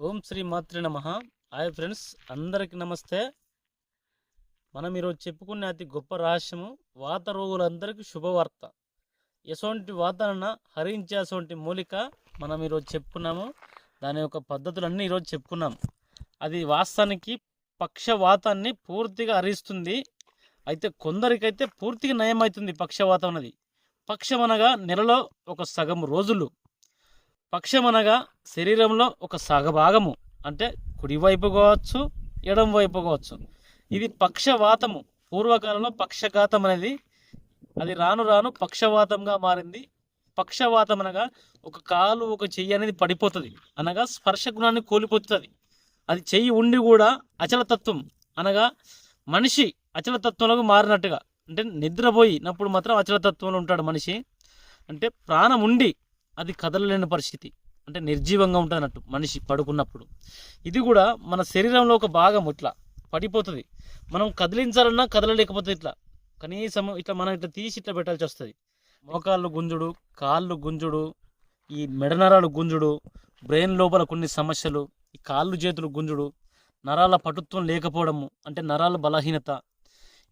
ఓం శ్రీ మాత్రి నమ. Hi friends అందరికి నమస్తే. మనం ఈరోజు చెప్పుకునే అతి గొప్ప రహస్యము వాత రోగులందరికీ శుభవార్త. ఎసోంటి వాతావరణ హరించేటువంటి మూలిక మనం ఈరోజు చెప్పుకున్నాము. దాని యొక్క పద్ధతులన్నీ ఈరోజు చెప్పుకున్నాం. అది వాస్తవానికి పక్షవాతాన్ని పూర్తిగా హరిస్తుంది అయితే కొందరికైతే పూర్తిగా నయమవుతుంది పక్షవాతం అనేది పక్షం అనగా నెలలో ఒక సగం రోజులు. పక్షం అనగా శరీరంలో ఒక సగభాగము అంటే కుడివైపు కావచ్చు ఎడం వైపు కావచ్చు. ఇది పక్షవాతము. పూర్వకాలంలో పక్షఘాతం అనేది అది రాను రాను పక్షవాతంగా మారింది. పక్షవాతం అనగా ఒక కాలు ఒక చెయ్యి అనేది పడిపోతుంది. అనగా స్పర్శ గుణాన్ని కోల్పోతుంది. అది చెయ్యి ఉండి కూడా అచలతత్వం అనగా మనిషి అచలతత్వంలోకి మారినట్టుగా అంటే నిద్రపోయినప్పుడు మాత్రం అచలతత్వంలో ఉంటాడు మనిషి. అంటే ప్రాణం ఉండి అది కదలలేని పరిస్థితి. అంటే నిర్జీవంగా ఉంటుంది అన్నట్టు మనిషి పడుకున్నప్పుడు. ఇది కూడా మన శరీరంలో ఒక భాగం ఇట్లా పడిపోతుంది. మనం కదిలించాలన్నా కదలలేకపోతే ఇట్లా. కనీసం ఇట్లా మనం ఇట్లా తీసి ఇట్లా పెట్టాల్సి వస్తుంది. మోకాళ్ళు గుంజుడు కాళ్ళు గుంజుడు ఈ మెడనరాలు గుంజుడు బ్రెయిన్ లోపల కొన్ని సమస్యలు ఈ కాళ్ళు చేతులు గుంజుడు నరాల పటుత్వం లేకపోవడము అంటే నరాల బలహీనత.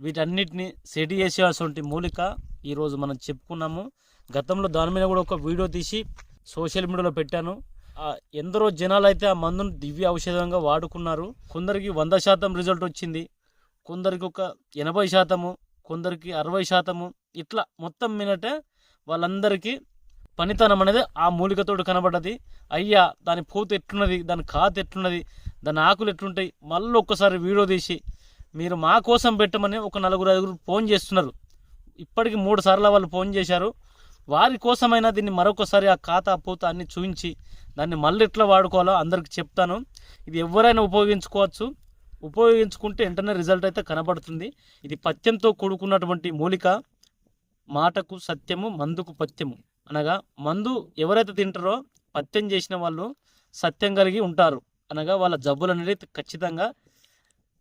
వీటన్నిటిని సెడి చేసేటువంటి మూలిక ఈరోజు మనం చెప్పుకున్నాము. గతంలో దాని మీద కూడా ఒక వీడియో తీసి సోషల్ మీడియాలో పెట్టాను. ఎందరో జనాలు అయితే ఆ మందును దివ్య ఔషధంగా వాడుకున్నారు. కొందరికి వంద శాతం రిజల్ట్ వచ్చింది. కొందరికి ఒక ఎనభై శాతము కొందరికి అరవై శాతము ఇట్లా మొత్తం మీనటే వాళ్ళందరికీ పనితనం అనేది ఆ మూలికతోటి కనబడ్డది. అయ్యా దాని పూత ఎట్లున్నది? దాని కాత ఎట్లున్నది? దాని ఆకులు ఎట్లుంటాయి? మళ్ళీ ఒక్కసారి వీడియో తీసి మీరు మా కోసం పెట్టమని ఒక నలుగురు ఐదుగురు ఫోన్ చేస్తున్నారు. ఇప్పటికి మూడు సార్లు వాళ్ళు ఫోన్ చేశారు. వారి కోసమైనా దీన్ని మరొకసారి ఆ ఖాతా పూత అన్ని చూపించి దాన్ని మళ్ళీ ఎట్లా వాడుకోవాలో అందరికి చెప్తాను. ఇది ఎవరైనా ఉపయోగించుకోవచ్చు. ఉపయోగించుకుంటే వెంటనే రిజల్ట్ అయితే కనబడుతుంది. ఇది పత్యంతో కూడుకున్నటువంటి మూలిక మాటకు సత్యము మందుకు పత్యము. అనగా మందు ఎవరైతే తింటారో పత్యం చేసిన వాళ్ళు సత్యం కలిగి ఉంటారు. అనగా వాళ్ళ జబ్బులు అనేది ఖచ్చితంగా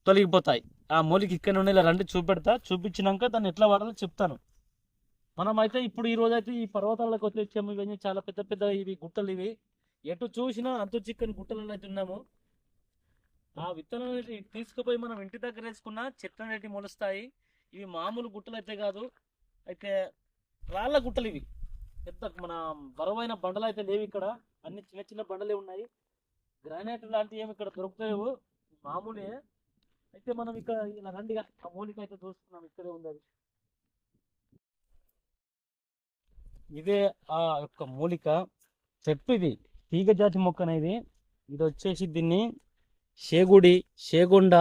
తొలగిపోతాయి. ఆ మూలిక ఇక్కడ నుండి ఇలా రండి చూపెడతా. చూపించినాక దాన్ని ఎట్లా వాడాలో చెప్తాను. మనమైతే ఇప్పుడు ఈ రోజు అయితే ఈ పర్వతాలకు వచ్చేసాము. ఇవన్నీ చాలా పెద్ద పెద్ద ఇవి గుట్టలు ఇవి. ఎటు చూసినా అంతు చిక్కని గుట్టలలో అయితే ఉన్నాము. ఆ విత్తనాలు తీసుకుపోయి మనం ఇంటి దగ్గర వేసుకున్న చెట్లు అనేటివి మొలుస్తాయి. ఇవి మామూలు గుట్టలు అయితే కాదు. అయితే రాళ్ళ గుట్టలు ఇవి. పెద్ద మన బరువైన బండలు అయితే లేవు ఇక్కడ. అన్ని చిన్న చిన్న బండలే ఉన్నాయి. గ్రానైట్ లాంటివి ఏమి ఇక్కడ దొరుకుతాయో మామూలే. అయితే మనం ఇక్కడ ఇలా రండిగా ఆ మూలిక అయితే చూస్తున్నాం ఇక్కడే ఉంది అది. ఇదే ఆ యొక్క మూలిక. చెట్టు ఇది. తీగ జాతి మొక్క అనేది ఇది వచ్చేసి దీన్ని షేగుడి షేగొండ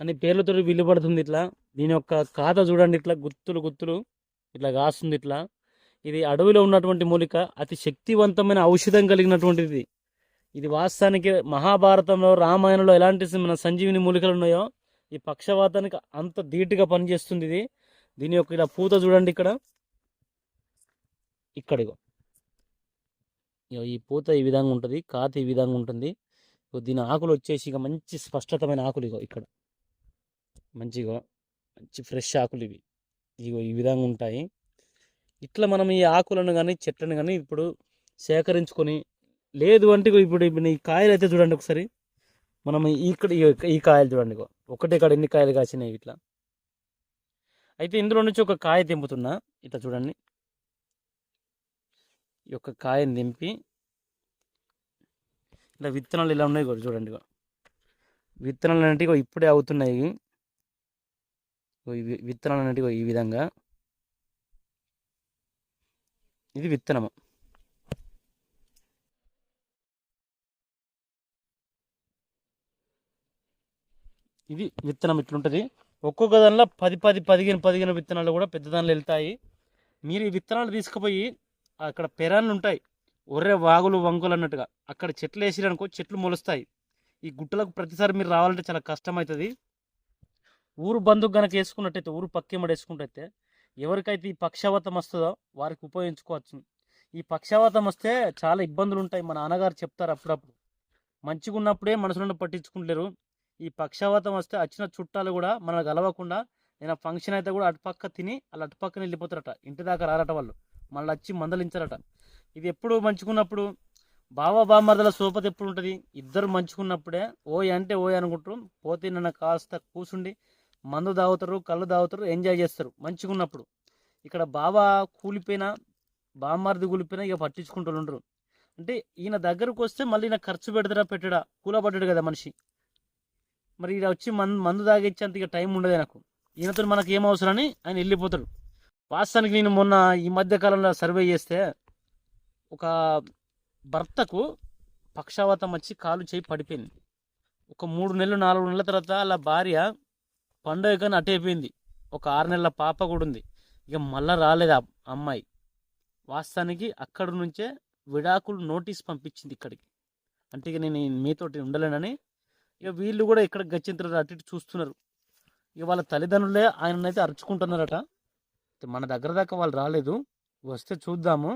అనే పేర్లతో విలువడుతుంది ఇట్లా. దీని యొక్క ఖాత చూడండి ఇట్లా గుత్తులు గుత్తులు ఇట్లా కాస్తుంది ఇట్లా. ఇది అడవిలో ఉన్నటువంటి మూలిక అతి శక్తివంతమైన ఔషధం కలిగినటువంటిది. ఇది వాస్తవానికి మహాభారతంలో రామాయణంలో ఎలాంటి మన సంజీవిని మూలికలు ఉన్నాయో ఈ పక్షవాతానికి అంత ధీటుగా పనిచేస్తుంది ఇది. దీని యొక్క ఇలా పూత చూడండి ఇక్కడ. ఇక్కడిగో ఇగో ఈ పూత ఈ విధంగా ఉంటుంది కాత ఈ విధంగా ఉంటుంది. దీని ఆకులు వచ్చేసి ఇక మంచి స్పష్టతమైన ఆకులు ఇగో ఇక్కడ. మంచిగా మంచి ఫ్రెష్ ఆకులు ఇవి. ఇగో ఈ విధంగా ఉంటాయి. ఇట్లా మనం ఈ ఆకులను కానీ చెట్లను కానీ ఇప్పుడు సేకరించుకొని లేదు అంటే ఇప్పుడు ఇప్పుడు ఈ కాయలు అయితే చూడండి ఒకసారి. మనం ఇక్కడ ఈ కాయలు చూడండి ఇగో. ఒకటే కాడ ఎన్ని కాయలు కాసినాయి ఇట్లా. అయితే ఇందులో నుంచి ఒక కాయ తెంపుతున్నా. ఇట్లా చూడండి. ఈ యొక్క కాయని దింపి ఇలా విత్తనాలు ఇలా ఉన్నాయి కూడా చూడండి. విత్తనాలు అనేవి ఇప్పుడే అవుతున్నాయి. విత్తనాలు అనేవి ఈ విధంగా. ఇది విత్తనము. ఇది విత్తనం ఇట్లుంటుంది. ఒక్కొక్క దానిలో పది పది పదిహేను పదిహేను విత్తనాలు కూడా పెద్ద దానిలో వెళ్తాయి. మీరు ఈ విత్తనాలు తీసుకుపోయి అక్కడ పెరాన్లు ఉంటాయి. ఒర్రె వాగులు వంగులు అన్నట్టుగా. అక్కడ చెట్లు వేసిరనుకో చెట్లు మొలుస్తాయి. ఈ గుట్టలకు ప్రతిసారి మీరు రావాలంటే చాలా కష్టం అవుతుంది ఊరు బంధుకు గనక వేసుకున్నట్టయితే ఊరు పక్కెమ్మడి వేసుకున్నట్టయితే ఎవరికైతే ఈ పక్షవాతం వస్తుందో వారికి ఉపయోగించుకోవచ్చు. ఈ పక్షవాతం వస్తే చాలా ఇబ్బందులు ఉంటాయి మా నాన్నగారు చెప్తారు అప్పుడప్పుడు. మంచిగా ఉన్నప్పుడే మనసులను పట్టించుకుంటారు ఈ పక్షవాతం వస్తే వచ్చిన చుట్టాలు కూడా మనకు కలవకుండా నేను ఫంక్షన్ అయితే కూడా అటుపక్క తిని వాళ్ళు అటుపక్కన వెళ్ళిపోతారట. ఇంటి దాకా రారట వాళ్ళు. మళ్ళీ వచ్చి మందలించారట ఇది ఎప్పుడు మంచుకున్నప్పుడు బావా బామర్దల సోపతి ఎప్పుడు ఉంటుంది ఇద్దరు మంచుకున్నప్పుడే ఓయ్ అంటే ఓయ్ అనుకుంటారు. పోతే నన్ను కాస్త కూసుండి మందు తాగుతారు కళ్ళు తాగుతారు ఎంజాయ్ చేస్తారు మంచిగా ఉన్నప్పుడు ఇక్కడ బావ కూలిపోయినా బామ్మర్ది కూలిపోయినా ఇక పట్టించుకుంటూ ఉండరు. అంటే ఈయన దగ్గరకు వస్తే మళ్ళీ ఈయన ఖర్చు పెడతారా పెట్టడా? కూలబడ్డాడు కదా మనిషి. మరి ఈయన వచ్చి మందు మందు తాగిచ్చేంత ఇక టైం ఉండదు నాకు ఈయనతో మనకి ఏం అవసరం అని ఆయన వెళ్ళిపోతాడు. వాస్తవానికి నేను మొన్న ఈ మధ్య కాలంలో సర్వే చేస్తే ఒక భర్తకు పక్షవాతం వచ్చి కాలు చేయి పడిపోయింది. ఒక మూడు నెలలు నాలుగు నెలల తర్వాత వాళ్ళ భార్య పండుగ కానీ అటైపోయింది ఒక ఆరు నెలల పాప కూడా ఉంది. ఇక మళ్ళా రాలేదు ఆ అమ్మాయి. వాస్తవానికి అక్కడి నుంచే విడాకులు నోటీస్ పంపించింది ఇక్కడికి. అంటే ఇక నేను మీతోటి ఉండలేనని ఇక వీళ్ళు కూడా ఇక్కడ గచ్చింతరు అటు ఇటు చూస్తున్నారు. ఇక వాళ్ళ తల్లిదండ్రులే ఆయననైతే అరుచుకుంటున్నారట. మన దగ్గర దాకా వాళ్ళు రాలేదు. వస్తే చూద్దాము.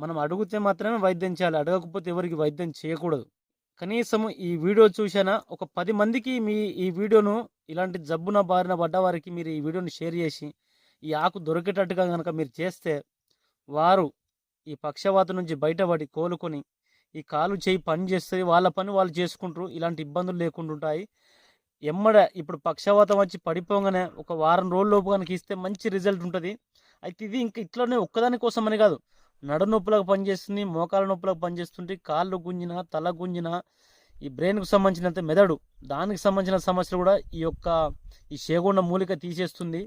మనం అడిగితే మాత్రమే వైద్యం చేయాలి. అడగకపోతే ఎవరికి వైద్యం చేయకూడదు. కనీసం ఈ వీడియో చూసినా ఒక పది మందికి మీ ఈ వీడియోను ఇలాంటి జబ్బున బారిన పడ్డ వారికి మీరు ఈ వీడియోని షేర్ చేసి ఈ ఆకు దొరికేటట్టుగా కనుక మీరు చేస్తే వారు ఈ పక్షవాతం నుంచి బయటపడి కోలుకొని ఈ కాలు చేయి పని చేస్తే వాళ్ళ పని వాళ్ళు చేసుకుంటారు. ఇలాంటి ఇబ్బందులు లేకుండా ఉంటాయి. ఎమ్మడ ఇప్పుడు పక్షవాతం వచ్చి పడిపోగానే ఒక వారం రోజుల లోపు కనుక ఇస్తే మంచి రిజల్ట్ ఉంటుంది. అయితే ఇది ఇంకా ఇట్లనే ఒక్కదాని కోసం అని కాదు. నడు నొప్పులకు పనిచేస్తుంది మోకాల నొప్పులకు పనిచేస్తుంది కాళ్ళు గుంజిన తల గుంజిన ఈ బ్రెయిన్కు సంబంధించినంత మెదడు దానికి సంబంధించిన సమస్యలు కూడా ఈ యొక్క ఈ షేగొండ మూలిక తీసేస్తుంది.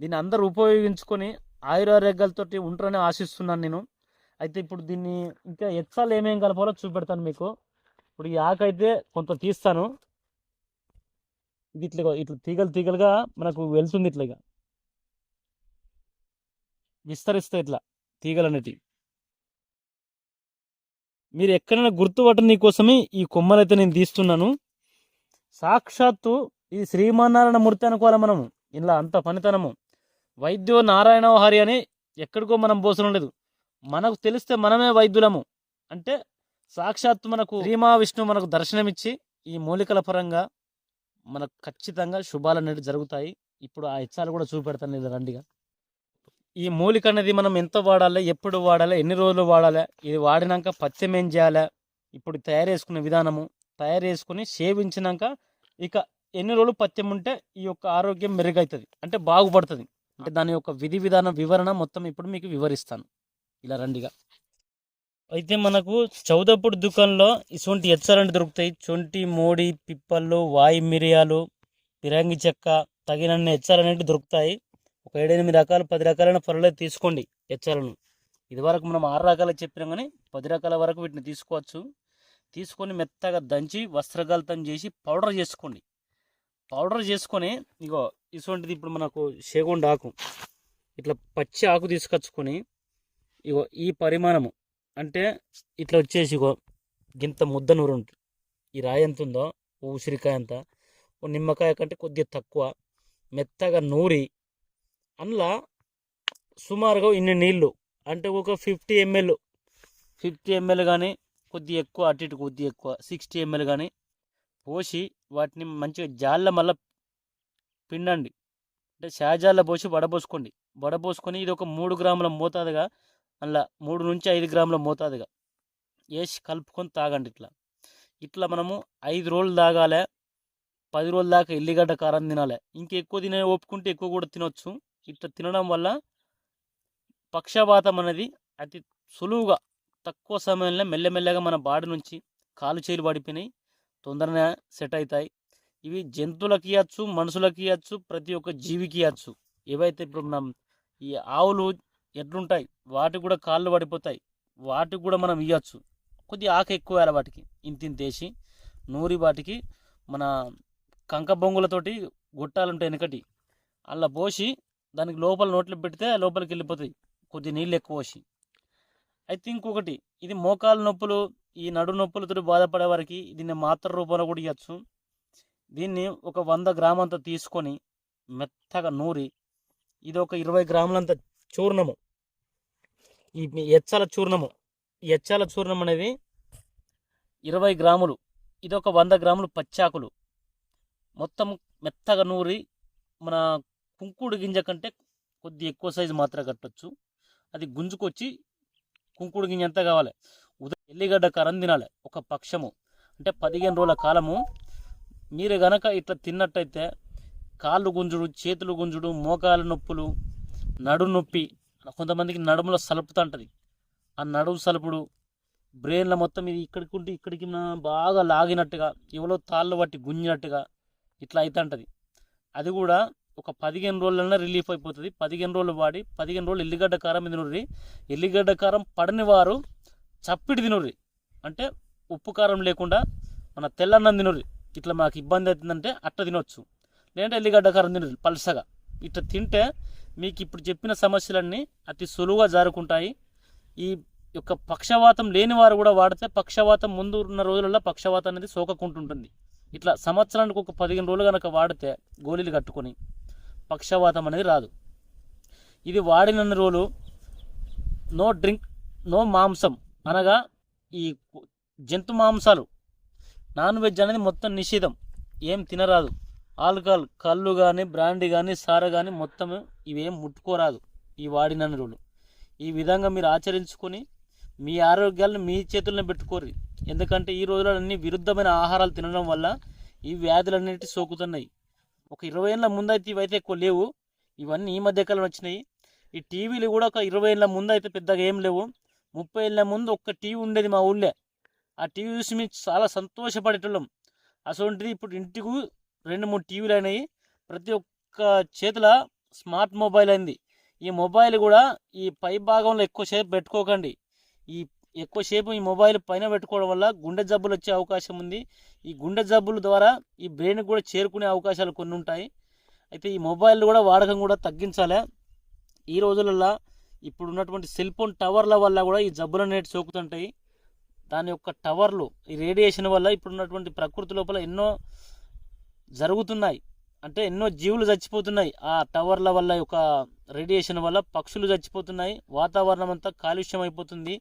దీన్ని అందరూ ఉపయోగించుకొని ఆయురారోగ్యాలతోటి ఉంటారని ఆశిస్తున్నాను నేను. అయితే ఇప్పుడు దీన్ని ఇంకా ఎచ్చాలు ఏమేం కలపాలో చూపెడతాను మీకు. ఇప్పుడు ఈ ఆకు అయితే కొంత తీస్తాను. ఇది ఇట్లా ఇట్లా తీగలు తీగలుగా మనకు వెళ్తుంది ఇట్లా ఇక. విస్తరిస్తాయి ఇట్లా తీగలు అనేటివి మీరు ఎక్కడైనా గుర్తుపట్టని కోసమే ఈ కొమ్మలైతే నేను తీస్తున్నాను. సాక్షాత్తు ఇది శ్రీమన్నారాయణ మూర్తి అనుకోవాలి మనము. ఇలా అంత పనితనము. వైద్యో నారాయణ హరి అని ఎక్కడికో మనం పోసడం లేదు. మనకు తెలిస్తే మనమే వైద్యులము. అంటే సాక్షాత్తు మనకు శ్రీమా విష్ణు మనకు దర్శనమిచ్చి ఈ మూలికల పరంగా మనకు ఖచ్చితంగా శుభాలు అనేవి జరుగుతాయి. ఇప్పుడు ఆ ఇచ్చాలు కూడా చూపెడతాను ఇది రండిగా. ఈ మూలిక అనేది మనం ఎంత వాడాలి ఎప్పుడు వాడాలి ఎన్ని రోజులు వాడాలి ఇది వాడినాక పత్యం ఏం చేయాలి ఇప్పుడు తయారు చేసుకునే విధానము తయారు చేసుకుని సేవించినాక ఇక ఎన్ని రోజులు పత్యం ఉంటే ఈ యొక్క ఆరోగ్యం మెరుగవుతుంది అంటే బాగుపడుతుంది. అంటే దాని యొక్క విధి విధాన వివరణ మొత్తం ఇప్పుడు మీకు వివరిస్తాను. ఇలా రండిగా. అయితే మనకు చౌదప్పుడు దుకాణంలో ఇటువంటి ఎచ్చరంటి దొరుకుతాయి. చొంటి మోడి పిప్పళ్ళు వాయి మిరియాలు పిరంగి చెక్క తగినన్ని ఎచ్చాలు దొరుకుతాయి. ఒక ఏడెనిమిది రకాలు పది రకాలైన పర్లేదు తీసుకోండి ఎచ్చాలను ఇదివరకు మనం ఆరు రకాలు చెప్పినాం కానీ పది రకాల వరకు వీటిని తీసుకోవచ్చు. తీసుకొని మెత్తగా దంచి వస్త్రగలితం చేసి పౌడర్ చేసుకోండి. పౌడర్ చేసుకొని ఇగో ఇటువంటిది ఇప్పుడు మనకు షేగొండ ఆకు. ఇట్లా పచ్చి ఆకు తీసుకొచ్చుకొని ఇగో ఈ పరిమాణము అంటే ఇట్లా వచ్చేసిగో గింత ముద్ద నూరు ఉంటుంది ఈ రాయి ఎంత ఉందో ఓ ఉసిరికాయ అంత ఓ నిమ్మకాయ కంటే కొద్దిగా తక్కువ మెత్తగా నూరి అందులో సుమారుగా ఇన్ని నీళ్ళు అంటే ఒక ఫిఫ్టీ ఎంఎల్ ఫిఫ్టీ ఎంఎల్ కానీ కొద్దిగా ఎక్కువ అటు ఇటు కొద్దిగా ఎక్కువ సిక్స్టీ ఎంఎల్ కానీ పోసి వాటిని మంచిగా జాళ్ళ మళ్ళీ పిండండి. అంటే షాజాల్లో పోసి వడబోసుకోండి. వడబోసుకొని ఇది ఒక మూడు గ్రాముల మోతాదుగా మళ్ళీ మూడు నుంచి ఐదు గ్రాముల మోతాదుగా వేసి కలుపుకొని తాగండి ఇట్లా. ఇట్లా మనము ఐదు రోజులు తాగాలి పది రోజుల దాకా ఎల్లిగడ్డ కారం తినాలి. ఇంకా ఎక్కువ తినే ఒప్పుకుంటే ఎక్కువ కూడా తినొచ్చు. ఇట్లా తినడం వల్ల పక్షపాతం అనేది అతి సులువుగా తక్కువ సమయంలో మెల్లమెల్లగా మన బాడీ నుంచి కాలు చేలు పడిపోయినాయి తొందరగా సెట్ అవుతాయి ఇవి జంతువులకి ఇవ్వచ్చు మనుషులకి ఇవ్వచ్చు ప్రతి ఒక్క జీవికి ఇవ్వచ్చు ఏవైతే ఇప్పుడు మనం ఈ ఆవులు ఎట్లుంటాయి వాటికి కూడా కాళ్ళు పడిపోతాయి. వాటికి కూడా మనం ఇవ్వచ్చు కొద్ది ఆకు ఎక్కువ వేయాలి వాటికి. ఇంతింతేసి నూరి వాటికి మన కంక బొంగులతోటి గొట్టాలుంటాయి వెనకటి. అలా పోసి దానికి లోపల నోట్లో పెడితే లోపలికి వెళ్ళిపోతాయి. కొద్ది నీళ్ళు ఎక్కువ పోసి. అయితే ఇంకొకటి ఇది మోకాలు నొప్పులు ఈ నడు నొప్పులతో బాధపడే వారికి దీన్ని మాత్ర రూపంలో కూడా ఇవ్వచ్చు దీన్ని ఒక వంద గ్రామంత తీసుకొని మెత్తగా నూరి ఇది ఒక ఇరవై గ్రాములంతా చూర్ణము. ఈ ఎచ్చల చూర్ణము. ఎచ్చల ఎచ్చాల చూర్ణం అనేది ఇరవై గ్రాములు. ఇది ఒక వంద గ్రాములు పచ్చాకులు. మొత్తం మెత్తగా నూరి మన కుంకుడు గింజ కంటే కొద్ది ఎక్కువ సైజు మాత్రం కట్టొచ్చు. అది గుంజుకొచ్చి కుంకుడు గింజ ఎంత కావాలి. ఉదయం ఎల్లిగడ్డ కరం తినాలి ఒక పక్షము. అంటే పదిహేను రోజుల కాలము. మీరు గనక ఇట్లా తిన్నట్టయితే కాళ్ళు గుంజుడు చేతులు గుంజుడు మోకాలు నొప్పులు నడు నొప్పి కొంతమందికి నడుములో సలుపుతుంటుంది ఆ నడుము సలుపుడు బ్రెయిన్లో మొత్తం ఇది ఇక్కడికి ఉంటే ఇక్కడికి బాగా లాగినట్టుగా ఎవరో తాళ్ళు పట్టి గుంజినట్టుగా ఇట్లా అవుతుంటుంది అది కూడా ఒక పదిహేను రోజులన్నా రిలీఫ్ అయిపోతుంది. పదిహేను రోజులు వాడి పదిహేను రోజులు ఎల్లిగడ్డ కారం తినుర్రి. ఎల్లిగడ్డ కారం పడని వారు చప్పిడి తినుర్రి. అంటే ఉప్పు కారం లేకుండా మన తెల్లన్నం తినుర్రి. ఇట్లా మాకు ఇబ్బంది అవుతుందంటే అట్ట తినొచ్చు. లేదంటే ఎల్లిగడ్డ కారం తినుర్రి పలసగా. ఇట్లా తింటే మీకు ఇప్పుడు చెప్పిన సమస్యలన్నీ అతి సులువుగా జారుకుంటాయి. ఈ యొక్క పక్షవాతం లేని వారు కూడా వాడితే పక్షవాతం ముందు ఉన్న రోజులలో పక్షవాతం అనేది సోకకుంటుంటుంది. ఇట్లా సంవత్సరానికి ఒక పదిహేను రోజులు కనుక వాడితే గోళీలు కట్టుకొని పక్షవాతం అనేది రాదు. ఇది వాడినన్ని రోజులు నో డ్రింక్ నో మాంసం అనగా ఈ జంతు మాంసాలు నాన్ వెజ్ అనేది మొత్తం నిషేధం. ఏం తినరాదు. ఆల్కహాల్ కళ్ళు కానీ బ్రాండీ కానీ సార కానీ మొత్తం ఇవేం ముట్టుకోరాదు. ఈ వాడినన్ని రోజులు ఈ విధంగా మీరు ఆచరించుకొని మీ ఆరోగ్యాలను మీ చేతుల్లో పెట్టుకోరు. ఎందుకంటే ఈ రోజుల్లో అన్ని విరుద్ధమైన ఆహారాలు తినడం వల్ల ఈ వ్యాధులన్నిటి సోకుతున్నాయి. ఒక ఇరవై ఏళ్ళ ముందైతే ఇవైతే ఎక్కువ లేవు. ఇవన్నీ ఈ మధ్యకాలం వచ్చినాయి. ఈ టీవీలు కూడా ఒక ఇరవై ఏళ్ళ ముందు అయితే పెద్దగా ఏం లేవు. ముప్పై ఏళ్ళ ముందు ఒక్క టీవీ ఉండేది మా ఊళ్ళో. ఆ టీవీ చూసి మేము చాలా సంతోషపడేటోళ్ళం. అటువంటిది ఇప్పుడు ఇంటికి రెండు మూడు టీవీలు అయినాయి ప్రతి ఒక్క చేతుల స్మార్ట్ మొబైల్ అయింది. ఈ మొబైల్ కూడా ఈ పై భాగంలో ఎక్కువసేపు పెట్టుకోకండి. ఈ ఎక్కువసేపు ఈ మొబైల్ పైన పెట్టుకోవడం వల్ల గుండె జబ్బులు వచ్చే అవకాశం ఉంది. ఈ గుండె జబ్బుల ద్వారా ఈ బ్రెయిన్కి కూడా చేరుకునే అవకాశాలు కొన్ని ఉంటాయి. అయితే ఈ మొబైల్ కూడా వాడకం కూడా తగ్గించాలి. ఈ రోజులలో ఇప్పుడు ఉన్నటువంటి సెల్ ఫోన్ టవర్ల వల్ల కూడా ఈ జబ్బులు అనేవి సోకుతుంటాయి. దాని యొక్క టవర్లు ఈ రేడియేషన్ వల్ల ఇప్పుడున్నటువంటి ప్రకృతి లోపల ఎన్నో జరుగుతున్నాయి. అంటే ఎన్నో జీవులు చచ్చిపోతున్నాయి. ఆ టవర్ల వల్ల యొక్క రేడియేషన్ వల్ల పక్షులు చచ్చిపోతున్నాయి. వాతావరణం అంతా కాలుష్యం అయిపోతుంది.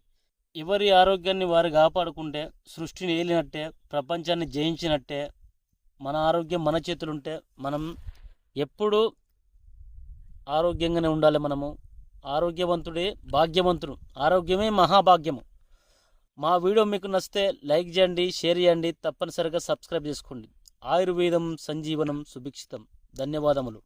ఎవరి ఆరోగ్యాన్ని వారు కాపాడుకుంటే సృష్టిని ఏలినట్టే ప్రపంచాన్ని జయించినట్టే మన ఆరోగ్యం మన చేతులుంటే మనం ఎప్పుడు ఆరోగ్యంగానే ఉండాలి మనము. ఆరోగ్యవంతుడే భాగ్యవంతుడు. ఆరోగ్యమే మహాభాగ్యము. మా వీడియో మీకు నచ్చితే లైక్ చేయండి షేర్ చేయండి. తప్పనిసరిగా సబ్స్క్రైబ్ చేసుకోండి. ఆయుర్వేదం సంజీవనం సుభిక్షితం. ధన్యవాదములు.